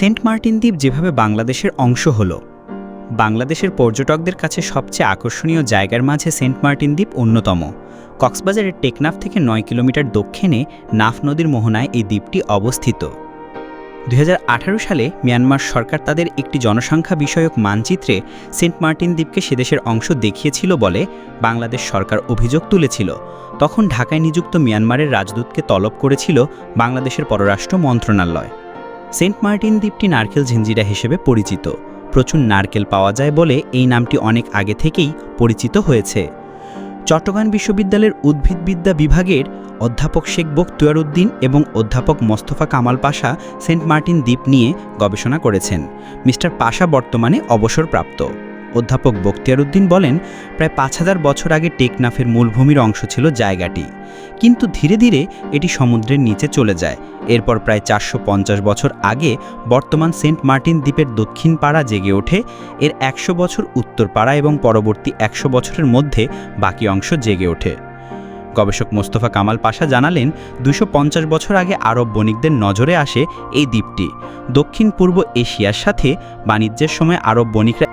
Saint Martin দ্বীপ যেভাবে বাংলাদেশের অংশ হলো, বাংলাদেশের পর্যটকদের কাছে সবচেয়ে আকর্ষণীয় জায়গার মাঝে সেন্ট মার্টিন দ্বীপ অন্যতম। কক্সবাজারের টেকনাফ থেকে নয় কিলোমিটার দক্ষিণে নাফ নদীর মোহনায় এই দ্বীপটি অবস্থিত। দু হাজার আঠারো সালে মিয়ানমার সরকার তাদের একটি জনসংখ্যা বিষয়ক মানচিত্রে সেন্ট মার্টিন দ্বীপকে সেদেশের অংশ দেখিয়েছিল বলে বাংলাদেশ সরকার অভিযোগ তুলেছিল। তখন ঢাকায় নিযুক্ত মিয়ানমারের রাজদূতকে তলব করেছিল বাংলাদেশের পররাষ্ট্র মন্ত্রণালয়। সেন্ট মার্টিন দ্বীপটি নারকেল ঝিঞ্জিরা হিসেবে পরিচিত। প্রচুর নারকেল পাওয়া যায় বলে এই নামটি অনেক আগে থেকেই পরিচিত হয়েছে। চট্টগ্রাম বিশ্ববিদ্যালয়ের উদ্ভিদবিদ্যা বিভাগের অধ্যাপক শেখ বখতিয়ার উদ্দিন এবং অধ্যাপক মোস্তফা কামাল পাশা সেন্ট মার্টিন দ্বীপ নিয়ে গবেষণা করেছেন। মিস্টার পাশা বর্তমানে অবসরপ্রাপ্ত। অধ্যাপক বখতিয়ার উদ্দিন বলেন, প্রায় পাঁচ হাজার বছর আগে টেকনাফের মূলভূমির অংশ ছিল জায়গাটি। কিন্তু ধীরে ধীরে এটি সমুদ্রের নিচে চলে যায়। এরপর প্রায় চারশো পঞ্চাশ বছর আগে বর্তমান সেন্ট মার্টিন দ্বীপের দক্ষিণ পাড়া জেগে ওঠে। এর একশো বছর উত্তর পাড়া এবং পরবর্তী একশো বছরের মধ্যে বাকি অংশ জেগে ওঠে। গবেষক মোস্তফা কামাল পাশা জানালেন দুশো বছর আগে আরব বণিকদের নজরে আসে এই দ্বীপটি। দক্ষিণ পূর্ব এশিয়ার সাথে বাণিজ্যের সময় আরব বণিকরা